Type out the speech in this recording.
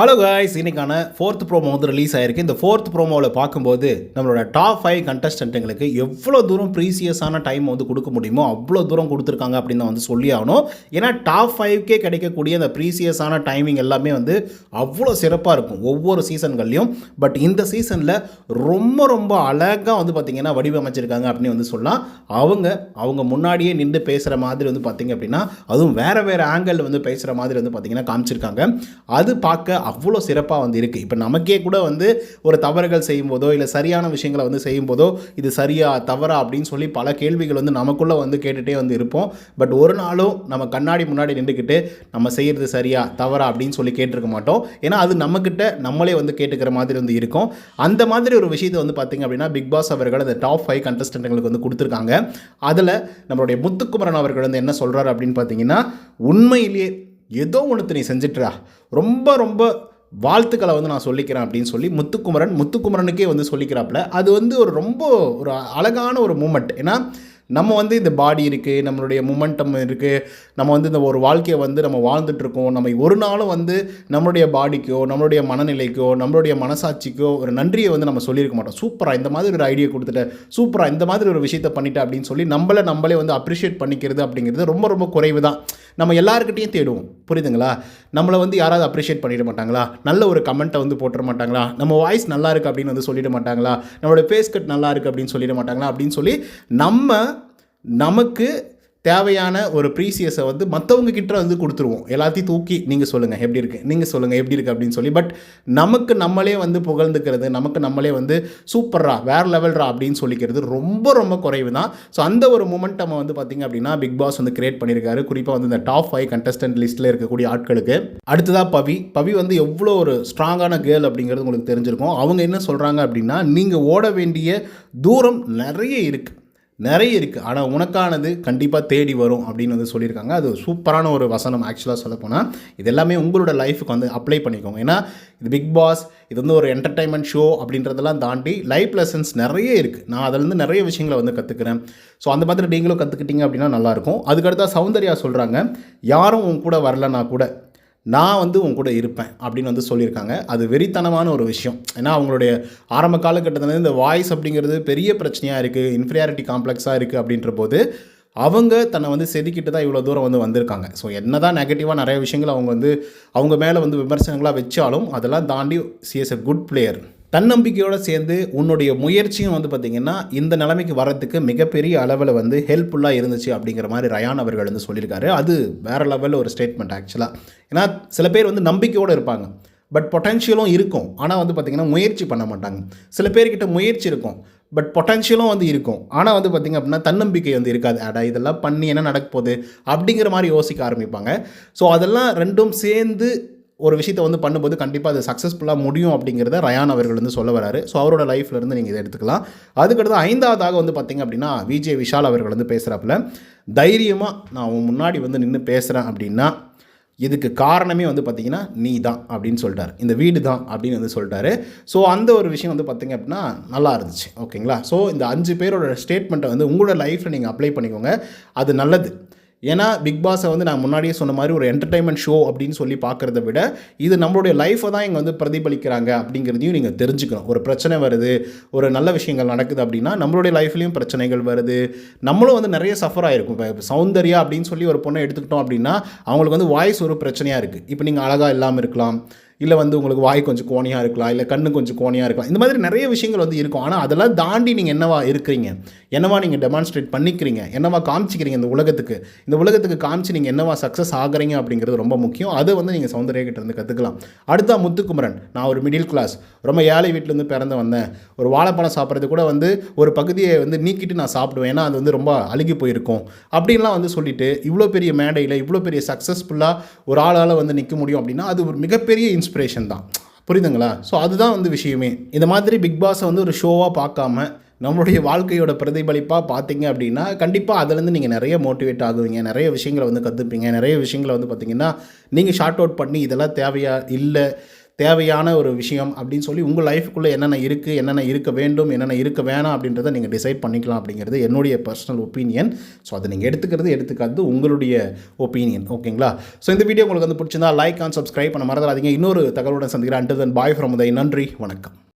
Hello guys இன்னைக்கான fourth promo வந்து release ஆயிருக்கு. இந்த ஃபோர்த் ப்ரோமோவில் பார்க்கும்போது நம்மளோட டாப் ஃபைவ் கண்டஸ்டன்ட்டுங்களுக்கு எவ்வளோ தூரம் ப்ரீசியஸான டைம் வந்து கொடுக்க முடியுமோ அவ்வளோ தூரம் கொடுத்துருக்காங்க அப்படின்னு தான் வந்து சொல்லி ஆகணும் ஏன்னா டாப் ஃபைவ்க்கே கிடைக்கக்கூடிய அந்த ப்ரீசியஸான டைமிங் எல்லாமே வந்து அவ்வளோ சிறப்பாக இருக்கும் ஒவ்வொரு சீசன்கள்லையும் பட் இந்த சீசனில் ரொம்ப ரொம்ப அழகாக வந்து பார்த்திங்கன்னா வடிவமைச்சிருக்காங்க அப்படின்னு வந்து சொல்லலாம். அவங்க அவங்க முன்னாடியே நின்று பேசுகிற மாதிரி வந்து பார்த்திங்க அப்படின்னா அதுவும் வேறு வேறு ஆங்கிள் வந்து பேசுகிற மாதிரி வந்து பார்த்திங்கன்னா காமிச்சிருக்காங்க. அது பார்க்க அவ்வளோ சிறப்பாக வந்து இருக்குது இப்போ நமக்கே கூட வந்து ஒரு தவறுகள் செய்யும்போதோ இல்லை சரியான விஷயங்களை வந்து செய்யும்போதோ இது சரியா தவறா அப்படின்னு சொல்லி பல கேள்விகள் வந்து நமக்குள்ளே வந்து கேட்டுகிட்டே வந்து இருப்போம். பட் ஒரு நாளும் நம்ம கண்ணாடி முன்னாடி நின்றுக்கிட்டு நம்ம செய்கிறது சரியா தவறா அப்படின்னு சொல்லி கேட்டிருக்க மாட்டோம். ஏன்னா அது நம்மக்கிட்ட நம்மளே வந்து கேட்டுக்கிற மாதிரி வந்து இருக்கும். அந்த மாதிரி ஒரு விஷயத்தை வந்து பார்த்திங்க அப்படின்னா பிக் பாஸ் அவர்கள் அந்த டாப் ஃபைவ் கண்டஸ்டன்ட்டுங்களுக்கு வந்து கொடுத்துருக்காங்க. அதில் நம்மளுடைய முத்துக்குமரன் அவர்கள் வந்து என்ன சொல்கிறாரு அப்படின்னு பார்த்தீங்கன்னா உண்மையிலேயே ஏதோ ஒன்று நீ செஞ்சிட்றா. ரொம்ப ரொம்ப வாழ்த்துக்களை வந்து நான் சொல்லிக்கிறேன் அப்படின்னு சொல்லி முத்துக்குமரன் முத்துக்குமரனுக்கே வந்து சொல்லிக்கிறாப்புல. அது வந்து ஒரு ரொம்ப ஒரு அழகான ஒரு மூமெண்ட் ஏன்னா நம்ம வந்து இந்த பாடி இருக்குது நம்மளுடைய மூமெண்டம் இருக்குது நம்ம வந்து இந்த ஒரு வாழ்க்கையை வந்து நம்ம வாழ்ந்துட்டுருக்கோம் நம்ம ஒரு நாளும் வந்து நம்மளுடைய பாடிக்கோ நம்மளுடைய மனநிலைக்கோ நம்மளுடைய மனசாட்சிக்கோ ஒரு நன்றியை வந்து நம்ம சொல்லியிருக்க மாட்டோம். சூப்பராக இந்த மாதிரி ஒரு ஐடியா கொடுத்துட்டேன் சூப்பராக இந்த மாதிரி ஒரு விஷயத்தை பண்ணிட்டேன் அப்படின்னு சொல்லி நம்மளை நம்மளே வந்து அப்ரிஷியேட் பண்ணிக்கிறது அப்படிங்கிறது ரொம்ப ரொம்ப குறைவு தான் நம்ம எல்லாருக்கிட்டையும் தேடுவோம். புரியுதுங்களா? நம்மளை வந்து யாராவது அப்ரிஷியேட் பண்ணிட மாட்டாங்களா? நல்ல ஒரு கமெண்ட்டை வந்து போட்டுற மாட்டாங்களா? நம்ம வாய்ஸ் நல்லா இருக்குது அப்படின்னு வந்து சொல்லிட மாட்டாங்களா? நம்மளோட ஃபேஸ் கட் நல்லா இருக்குது அப்படின்னு சொல்லிட மாட்டாங்களா? அப்படின்னு சொல்லி நம்ம நமக்கு தேவையான ஒரு ப்ரீசியஸை வந்து மற்றவங்க கிட்ட வந்து கொடுத்துருவோம். எல்லாத்தையும் தூக்கி நீங்கள் சொல்லுங்கள் எப்படி இருக்குது நீங்கள் சொல்லுங்கள் எப்படி இருக்குது அப்படின்னு சொல்லி. பட் நமக்கு நம்மளே வந்து புகழ்ந்துக்கிறது நமக்கு நம்மளே வந்து சூப்பர்ரா வேறு லெவல்ரா அப்படின்னு சொல்லிக்கிறது ரொம்ப ரொம்ப குறைவு தான் ஸோ அந்த ஒரு மூமெண்ட் நம்ம வந்து பார்த்திங்க அப்படின்னா பிக் பாஸ் வந்து கிரியேட் பண்ணியிருக்காரு குறிப்பாக வந்து இந்த டாப் ஃபைவ் கண்டஸ்டன்ட் லிஸ்ட்டில் இருக்கக்கூடிய ஆட்களுக்கு. அடுத்ததாக பவி. பவி வந்து எவ்வளோ ஒரு ஸ்ட்ராங்கான கேர்ள் அப்படிங்கிறது உங்களுக்கு தெரிஞ்சிருக்கும். அவங்க என்ன சொல்கிறாங்க அப்படின்னா நீங்கள் ஓட வேண்டிய தூரம் நிறைய இருக்குது நிறைய இருக்குது ஆனால் உனக்கானது கண்டிப்பாக தேடி வரும் அப்படின்னு வந்து சொல்லியிருக்காங்க. அது சூப்பரான ஒரு வசனம் ஆக்சுவலாக சொல்லப்போனால் இது எல்லாமே உங்களோட லைஃபுக்கு வந்து அப்ளை பண்ணிக்கோங்க ஏன்னா இது பிக் பாஸ் இது வந்து ஒரு என்டர்டைன்மெண்ட் ஷோ அப்படின்றதெல்லாம் தாண்டி லைஃப் லெசன்ஸ் நிறைய இருக்குது நான் அதிலேருந்து நிறைய விஷயங்களை வந்து கற்றுக்கிறேன் ஸோ அந்த மாதிரி நீங்களும் கற்றுக்கிட்டீங்க அப்படின்னா நல்லாயிருக்கும் அதுக்கடுத்தா சௌந்தர்யா சொல்கிறாங்க யாரும் உன் கூட வரலன்னா கூட நான் வந்து உன் கூட இருப்பேன் அப்படின்னு வந்து சொல்லியிருக்காங்க. அது வெறித்தனமான ஒரு விஷயம். ஏன்னா அவங்களுடைய ஆரம்ப காலகட்டத்தில் இந்த வாய்ஸ் அப்படிங்கிறது பெரிய பிரச்சனையாக இருக்குது இன்ஃபீரியாரிட்டி காம்ப்ளெக்ஸாக இருக்குது அப்படின்ற போது அவங்க தன்னை வந்து செதுக்கிட்டு தான் இவ்வளோ தூரம் வந்து வந்திருக்காங்க. ஸோ என்ன தான் நெகட்டிவாக நிறைய விஷயங்கள் அவங்க வந்து அவங்க மேலே வந்து விமர்சனங்களாக வச்சாலும் அதெல்லாம் தாண்டி சிஎஸ் எ குட் பிளேயர் தன்னம்பிக்கையோடு சேர்ந்து உன்னுடைய முயற்சியும் வந்து பார்த்திங்கன்னா இந்த நிலைமைக்கு வரத்துக்கு மிகப்பெரிய அளவில் வந்து ஹெல்ப்ஃபுல்லாக இருந்துச்சு அப்படிங்கிற மாதிரி ரயான் அவர்கள் வந்து சொல்லியிருக்காரு. அது வேறு லெவலில் ஒரு ஸ்டேட்மெண்ட் ஆக்சுவலாக ஏன்னா சில பேர் வந்து நம்பிக்கையோடு இருப்பாங்க. பட் பொட்டன்ஷியலும் இருக்கும். ஆனால் வந்து பார்த்திங்கன்னா முயற்சி பண்ண மாட்டாங்க. சில பேர்கிட்ட முயற்சி இருக்கும். பட் பொட்டன்ஷியலும் வந்து இருக்கும். ஆனால் வந்து பார்த்திங்க அப்படின்னா தன்னம்பிக்கை வந்து இருக்காது. அடா இதெல்லாம் பண்ணி என்ன நடக்க போகுது? அப்படிங்கிற மாதிரி யோசிக்க ஆரம்பிப்பாங்க. ஸோ அதெல்லாம் ரெண்டும் சேர்ந்து ஒரு விஷயத்தை வந்து பண்ணும்போது கண்டிப்பாக அது சக்ஸஸ்ஃபுல்லாக முடியும் அப்படிங்கிறத ரயான் அவர்கள் வந்து சொல்ல வராரு. ஸோ அவரோட லைஃப்லேருந்து நீங்கள் இதை எடுத்துக்கலாம். அதுக்கடுத்து ஐந்தாவதாக வந்து பார்த்திங்க அப்படின்னா விஜய் விஷால் அவர்கள் வந்து பேசுகிறாப்புல தைரியமாக நான் உன் முன்னாடி வந்து நின்று பேசுகிறேன் அப்படின்னா இதுக்கு காரணமே வந்து பார்த்திங்கன்னா நீ தான் அப்படின்னு சொல்லிட்டாரு. இந்த வீடு தான் அப்படின்னு வந்து சொல்லிட்டாரு. ஸோ அந்த ஒரு விஷயம் வந்து பார்த்திங்க அப்படின்னா நல்லா இருந்துச்சு. ஓகேங்களா ஸோ இந்த அஞ்சு பேரோட ஸ்டேட்மெண்ட்டை வந்து உங்களோட லைஃப்பில் நீங்கள் அப்ளை பண்ணிக்கோங்க. அது நல்லது. ஏன்னா பிக் பாஸை வந்து நான் முன்னாடியே சொன்ன மாதிரி ஒரு என்டர்டைன்மெண்ட் ஷோ அப்படின்னு சொல்லி பார்க்குறத விட இது நம்மளுடைய லைஃப்பை தான் இங்கே வந்து பிரதிபலிக்கிறாங்க அப்படிங்கிறதையும் நீங்கள் தெரிஞ்சுக்கணும். ஒரு பிரச்சனை வருது ஒரு நல்ல விஷயங்கள் நடக்குது அப்படின்னா நம்மளுடைய லைஃப்லேயும் பிரச்சனைகள் வருது. நம்மளும் வந்து நிறைய சஃபர் ஆகிருக்கும் இப்போ சௌந்தர்யா அப்படின்னு சொல்லி ஒரு பொண்ணை எடுத்துக்கிட்டோம் அப்படின்னா அவங்களுக்கு வந்து வாய்ஸ் ஒரு பிரச்சனையாக இருக்குது இப்போ நீங்கள் அழகாக இல்லாமல் இருக்கலாம். இல்லை வந்து உங்களுக்கு வாய் கொஞ்சம் கோணியாக இருக்கலாம் இல்லை கண்ணு கொஞ்சம் கோணியாக இருக்கலாம். இந்த மாதிரி நிறைய விஷயங்கள் வந்து இருக்கும். ஆனால் அதெல்லாம் தாண்டி நீங்கள் என்னவா இருக்கிறீங்க? என்னவா நீங்கள் டெமான்ஸ்ட்ரேட் பண்ணிக்கிறீங்க? என்னவா காமிச்சிக்கிறீங்க இந்த உலகத்துக்கு? இந்த உலகத்துக்கு காமிச்சு நீங்கள் என்னவா சக்ஸஸ் ஆகுறீங்க அப்படிங்கிறது ரொம்ப முக்கியம். அதை வந்து நீங்கள் சௌந்தர்யகிட்ட இருந்து கற்றுக்கலாம் அடுத்தா முத்துக்குமரன். நான் ஒரு மிடில் கிளாஸ் ரொம்ப ஏழை வீட்டிலேருந்து பிறந்து வந்தேன். ஒரு வாழைப்பழம் சாப்பிட்றது கூட வந்து ஒரு பகுதியை வந்து நீக்கிட்டு நான் சாப்பிடுவேன். ஏன்னா அது வந்து ரொம்ப அழுகி போயிருக்கும். அப்படின்லாம் வந்து சொல்லிட்டு இவ்வளோ பெரிய மேடையில் இவ்வளோ பெரிய சக்ஸஸ்ஃபுல்லாக ஒரு ஆளால் வந்து நிற்க முடியும் அப்படின்னா அது ஒரு மிகப்பெரிய இன்ஸ்பிரேஷன் தான். புரியுதுங்களா? ஸோ அதுதான் வந்து விஷயமே. இந்த மாதிரி பிக் பாஸை வந்து ஒரு ஷோவாக பார்க்காம நம்மளுடைய வாழ்க்கையோட பிரதிபலிப்பாக பார்த்தீங்க அப்படின்னா கண்டிப்பாக அதுலேருந்து நீங்கள் நிறைய மோட்டிவேட் ஆகுவீங்க. நிறைய விஷயங்களை வந்து கற்றுப்பீங்க நிறைய விஷயங்களை வந்து பார்த்தீங்கன்னா நீங்கள் ஷார்ட் அவுட் பண்ணி இதெல்லாம் தேவையா? இல்லை. தேவையான ஒரு விஷயம் அப்படின்னு சொல்லி உங்கள் லைஃபுக்குள்ளே என்னென்ன இருக்குது என்னென்ன இருக்க வேண்டும் என்னென்ன இருக்க வேணாம் அப்படின்றத நீங்கள் டிசைட் பண்ணிக்கலாம் அப்படிங்கிறது என்னுடைய பர்சனல் ஒப்பீனியன் ஸோ அதை நீங்கள் எடுத்துக்கிறது எடுத்துக்காது உங்களுடைய ஒப்பீனியன் ஓகேங்களா ஸோ இந்த வீடியோ உங்களுக்கு வந்து பிடிச்சிருந்தா லைக் அண்ட் சப்ஸ்கிரைப் பண்ண மறந்துடாதீங்க. இன்னொரு தகவலுடன் சந்திக்கிறேன். Until then bye from Uday. நன்றி. வணக்கம்.